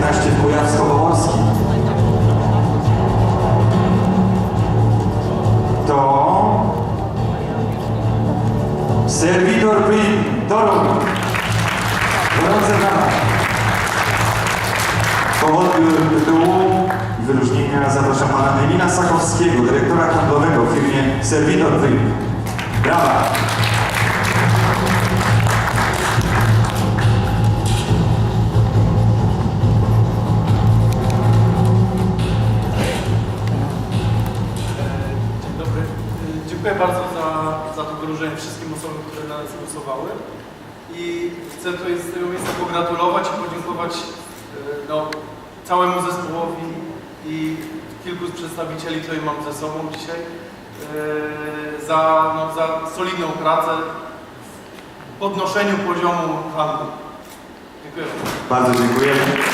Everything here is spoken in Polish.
19 w Kujawsko-Pomorskim. To serwidor PIN Dorobin. Gorące brawa. Powód tytułu i wyróżnienia zapraszam pana Emila Sakowskiego, dyrektora handlowego w firmie Serwidor PIN. Brawa. Dziękuję bardzo za, za to wyróżnienie wszystkim osobom, które na nas głosowały. I chcę tutaj z tego miejsca pogratulować i podziękować y, no, całemu zespołowi i kilku z przedstawicieli, których mam ze sobą dzisiaj y, za, no, za solidną pracę w podnoszeniu poziomu handlu. Dziękuję. Bardzo dziękujemy.